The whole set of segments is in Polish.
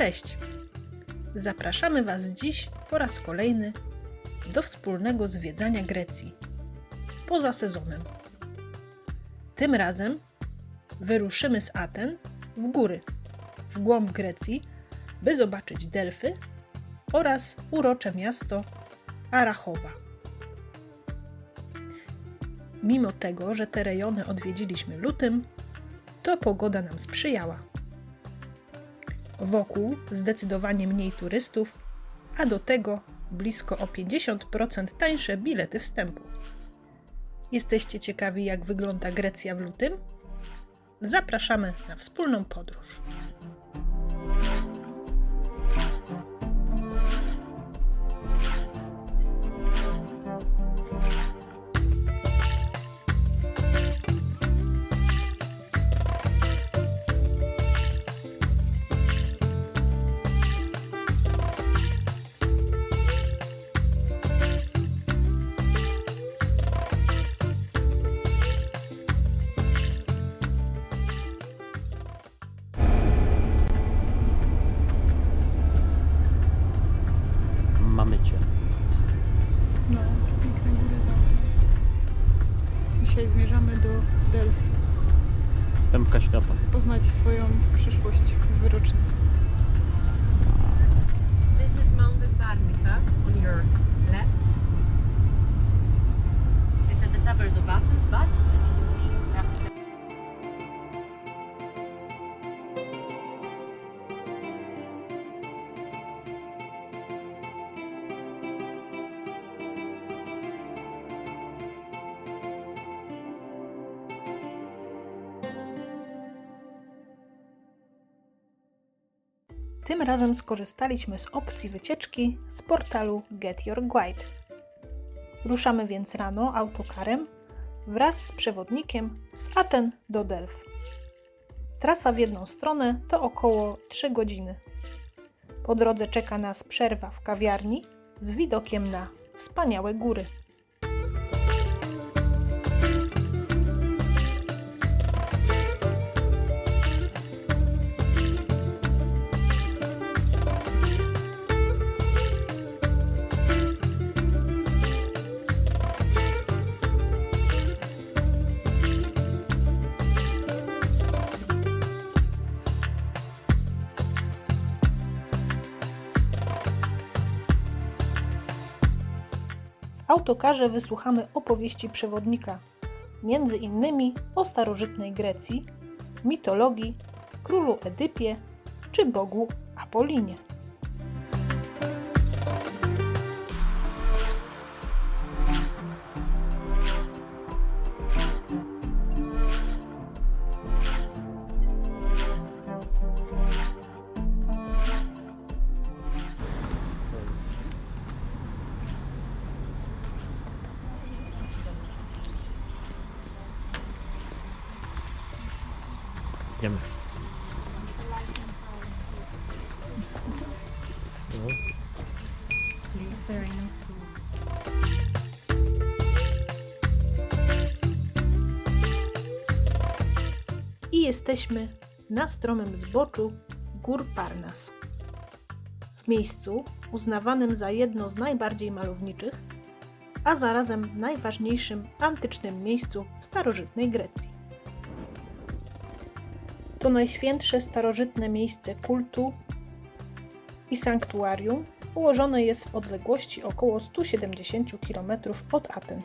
Cześć! Zapraszamy Was dziś po raz kolejny do wspólnego zwiedzania Grecji poza sezonem. Tym razem wyruszymy z Aten w góry, w głąb Grecji, by zobaczyć Delfy oraz urocze miasto Arachowa. Mimo tego, że te rejony odwiedziliśmy lutym, to pogoda nam sprzyjała. Wokół zdecydowanie mniej turystów, a do tego blisko o 50% tańsze bilety wstępu. Jesteście ciekawi, jak wygląda Grecja w lutym? Zapraszamy na wspólną podróż. Poznać swoją przyszłość wyrocznie. This is Mountain Parmica on your Tym razem skorzystaliśmy z opcji wycieczki z portalu Get Your Guide. Ruszamy więc rano autokarem wraz z przewodnikiem z Aten do Delf. Trasa w jedną stronę to około 3 godziny. Po drodze czeka nas przerwa w kawiarni z widokiem na wspaniałe góry. Autokarze wysłuchamy opowieści przewodnika, między innymi o starożytnej Grecji, mitologii, królu Edypie czy bogu Apolinie. I jesteśmy na stromym zboczu gór Parnas. W miejscu uznawanym za jedno z najbardziej malowniczych, a zarazem najważniejszym antycznym miejscu w starożytnej Grecji. To najświętsze starożytne miejsce kultu i sanktuarium położone jest w odległości około 170 km od Aten.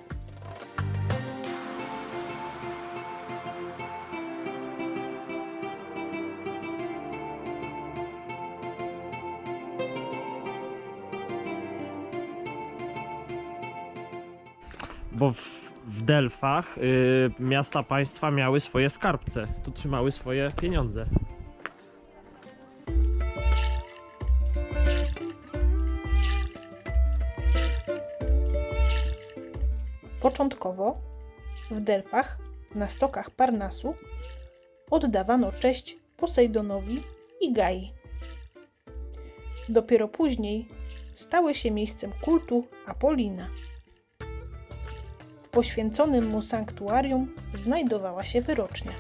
Bo w, w Delfach y, miasta państwa miały swoje skarbce. Tu trzymały swoje pieniądze. Delfach, na stokach Parnasu, oddawano cześć Posejdonowi i Gai. Dopiero później stały się miejscem kultu Apolina. W poświęconym mu sanktuarium znajdowała się wyrocznia.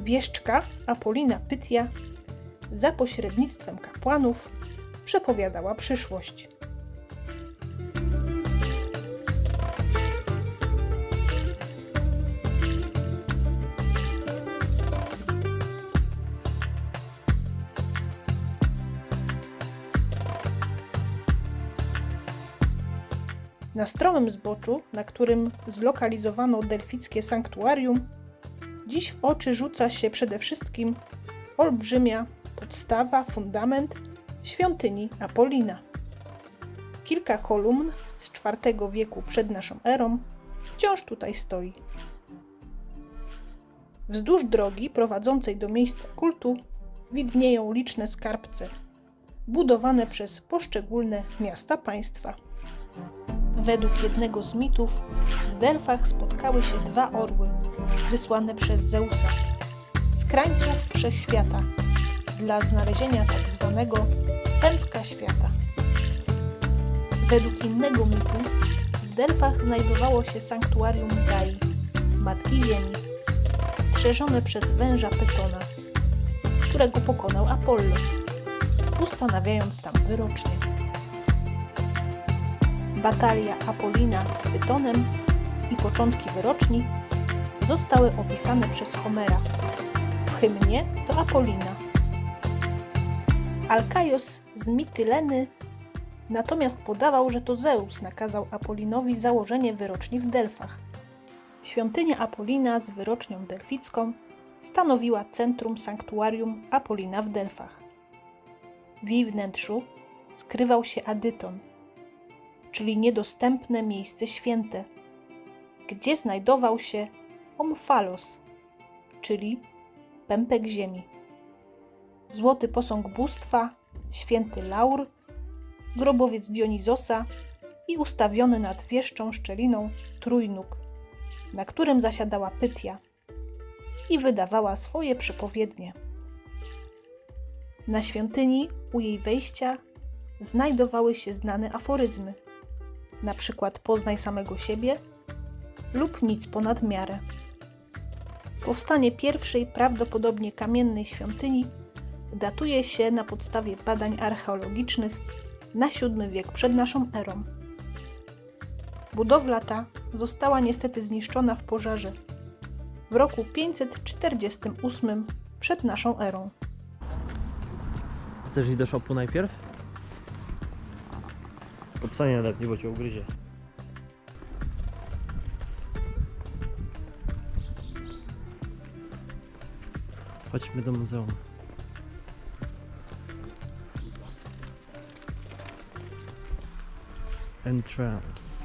Wieszczka Apolina Pytia za pośrednictwem kapłanów przepowiadała przyszłość. Na stromym zboczu, na którym zlokalizowano delfickie sanktuarium, dziś w oczy rzuca się przede wszystkim olbrzymia podstawa, fundament świątyni Apolina. Kilka kolumn z IV wieku przed naszą erą wciąż tutaj stoi. Wzdłuż drogi prowadzącej do miejsca kultu widnieją liczne skarbce, budowane przez poszczególne miasta państwa. Według jednego z mitów w Delfach spotkały się dwa orły wysłane przez Zeusa z krańców wszechświata dla znalezienia tak zwanego pępka świata. Według innego mitu w Delfach znajdowało się sanktuarium Gai, Matki Ziemi, strzeżone przez węża Pytona, którego pokonał Apollo, ustanawiając tam wyrocznie. Batalia Apolina z Pytonem i początki wyroczni zostały opisane przez Homera w hymnie do Apolina. Alkaios z Mityleny natomiast podawał, że to Zeus nakazał Apolinowi założenie wyroczni w Delfach. Świątynia Apolina z wyrocznią delficką stanowiła centrum sanktuarium Apolina w Delfach. W jej wnętrzu skrywał się Adyton, czyli niedostępne miejsce święte, gdzie znajdował się Omfalos, czyli pępek ziemi. Złoty posąg bóstwa, święty Laur, grobowiec Dionizosa i ustawiony nad wieszczą szczeliną trójnóg, na którym zasiadała Pytia i wydawała swoje przepowiednie. Na świątyni u jej wejścia znajdowały się znane aforyzmy, na przykład poznaj samego siebie lub nic ponad miarę. Powstanie pierwszej, prawdopodobnie kamiennej świątyni datuje się na podstawie badań archeologicznych na VII wiek przed naszą erą. Budowla ta została niestety zniszczona w pożarze w roku 548 przed naszą erą. Chcesz iść do szopu najpierw? Kopca nie nadepnij, bo cię ugryzie. Chodźmy do muzeum. Entrance.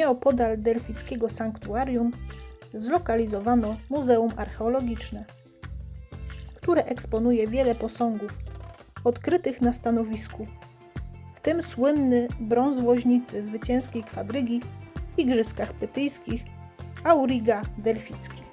Nieopodal delfickiego sanktuarium zlokalizowano Muzeum Archeologiczne, które eksponuje wiele posągów odkrytych na stanowisku, w tym słynny brąz woźnicy zwycięskiej kwadrygi w Igrzyskach Pytyjskich Auriga Delficki.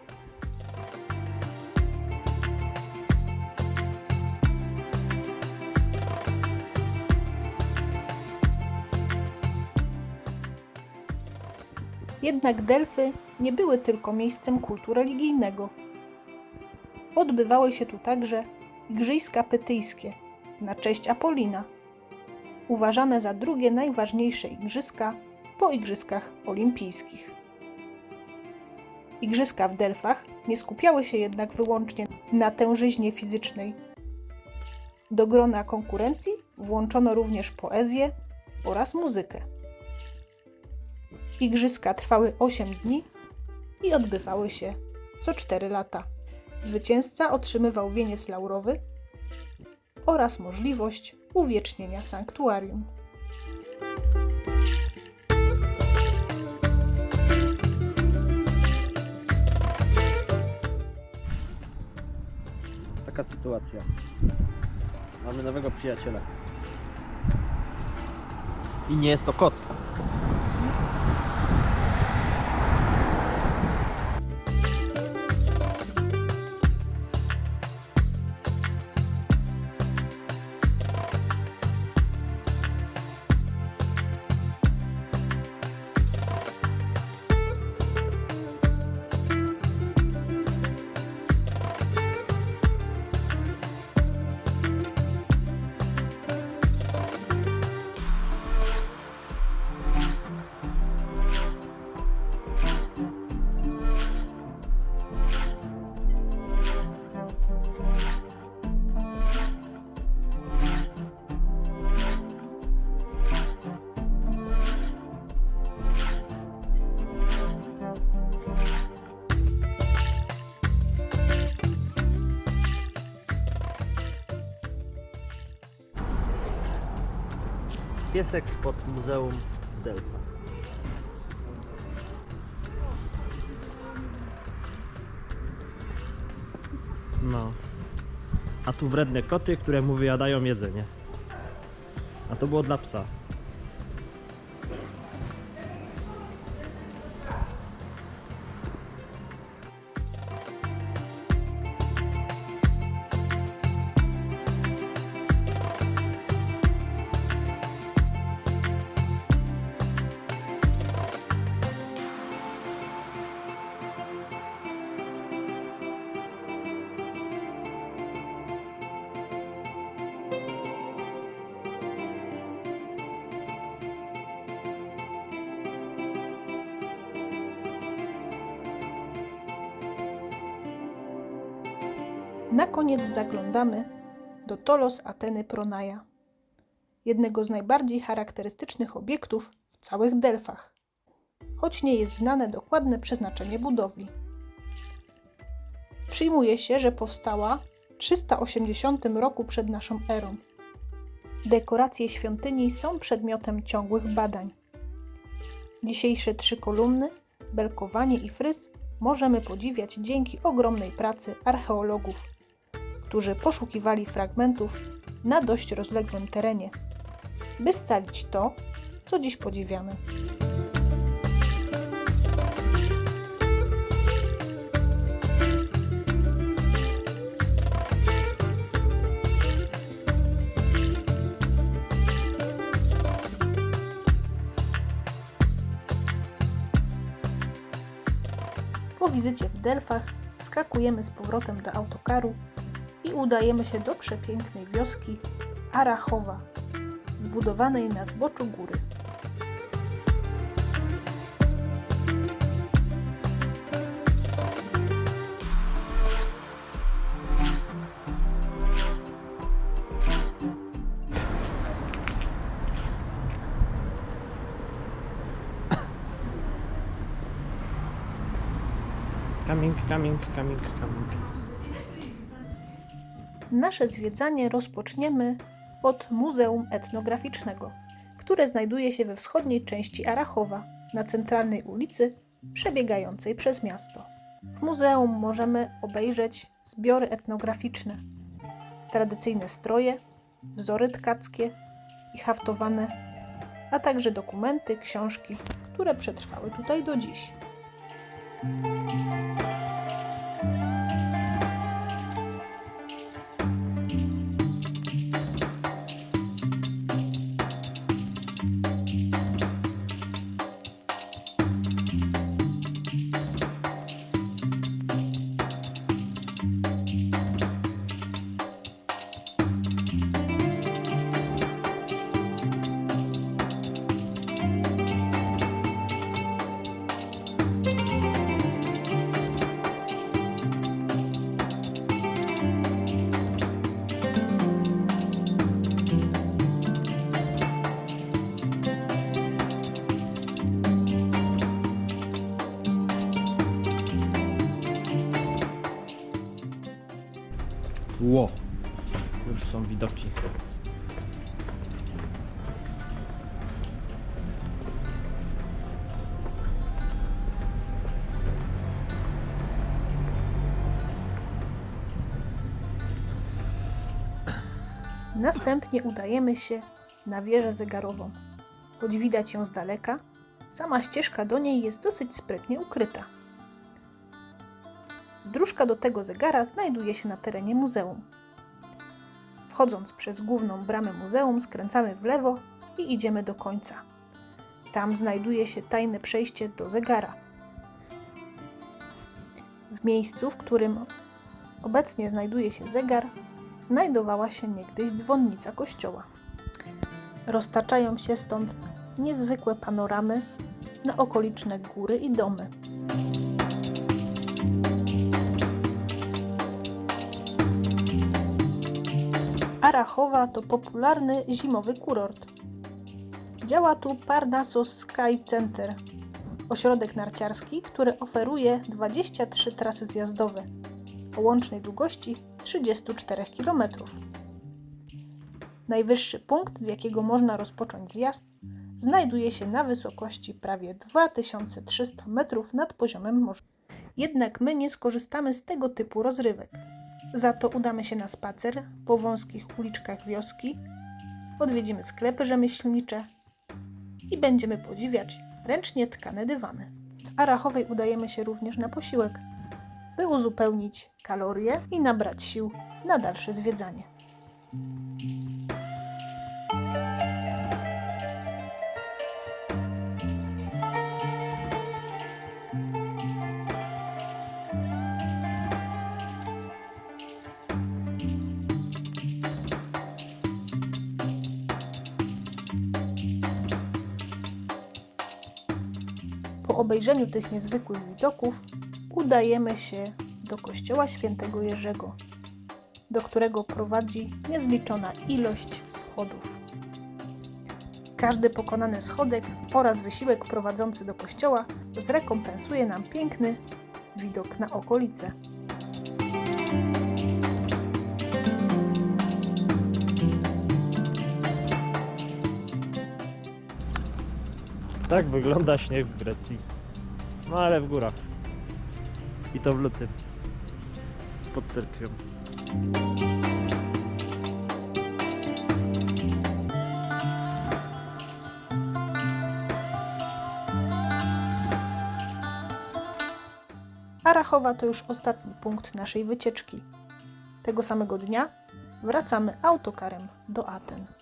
Jednak Delfy nie były tylko miejscem kultu religijnego. Odbywały się tu także Igrzyska Pytyjskie na cześć Apolina, uważane za drugie najważniejsze igrzyska po Igrzyskach Olimpijskich. Igrzyska w Delfach nie skupiały się jednak wyłącznie na tężyźnie fizycznej. Do grona konkurencji włączono również poezję oraz muzykę. Igrzyska trwały 8 dni i odbywały się co 4 lata. Zwycięzca otrzymywał wieniec laurowy oraz możliwość uwiecznienia sanktuarium. Tak taka sytuacja. Mamy nowego przyjaciela. I nie jest to kot. Piesek spod Muzeum w. No. A tu wredne koty, które mu wyjadają jedzenie. A to było dla psa. Na koniec zaglądamy do Tolos Ateny Pronaja, jednego z najbardziej charakterystycznych obiektów w całych Delfach, choć nie jest znane dokładne przeznaczenie budowli. Przyjmuje się, że powstała w 380 roku przed naszą erą. Dekoracje świątyni są przedmiotem ciągłych badań. Dzisiejsze trzy kolumny, belkowanie i fryz możemy podziwiać dzięki ogromnej pracy archeologów, którzy poszukiwali fragmentów na dość rozległym terenie, by scalić to, co dziś podziwiamy. Po wizycie w Delfach wskakujemy z powrotem do autokaru i udajemy się do przepięknej wioski Arachowa, zbudowanej na zboczu góry. Coming, coming, coming, coming. Nasze zwiedzanie rozpoczniemy od Muzeum Etnograficznego, które znajduje się we wschodniej części Arachowa, na centralnej ulicy przebiegającej przez miasto. W muzeum możemy obejrzeć zbiory etnograficzne, tradycyjne stroje, wzory tkackie i haftowane, a także dokumenty, książki, które przetrwały tutaj do dziś. Ło. Już są widoki. Następnie udajemy się na wieżę zegarową. Choć widać ją z daleka, sama ścieżka do niej jest dosyć sprytnie ukryta. Dróżka do tego zegara znajduje się na terenie muzeum. Wchodząc przez główną bramę muzeum, skręcamy w lewo i idziemy do końca. Tam znajduje się tajne przejście do zegara. W miejscu, w którym obecnie znajduje się zegar, znajdowała się niegdyś dzwonnica kościoła. Roztaczają się stąd niezwykłe panoramy na okoliczne góry i domy. Arachowa to popularny zimowy kurort. Działa tu Parnassus Sky Center, ośrodek narciarski, który oferuje 23 trasy zjazdowe o łącznej długości 34 km. Najwyższy punkt, z jakiego można rozpocząć zjazd, znajduje się na wysokości prawie 2300 metrów nad poziomem morza. Jednak my nie skorzystamy z tego typu rozrywek. Za to udamy się na spacer po wąskich uliczkach wioski, odwiedzimy sklepy rzemieślnicze i będziemy podziwiać ręcznie tkane dywany. W Arachowej udajemy się również na posiłek, by uzupełnić kalorie i nabrać sił na dalsze zwiedzanie. Obejrzeniu tych niezwykłych widoków udajemy się do kościoła świętego Jerzego, do którego prowadzi niezliczona ilość schodów. Każdy pokonany schodek oraz wysiłek prowadzący do kościoła zrekompensuje nam piękny widok na okolice. Tak wygląda śnieg w Grecji. No ale w górach. I to w lutym. Pod cerkwią. Arachowa to już ostatni punkt naszej wycieczki. Tego samego dnia wracamy autokarem do Aten.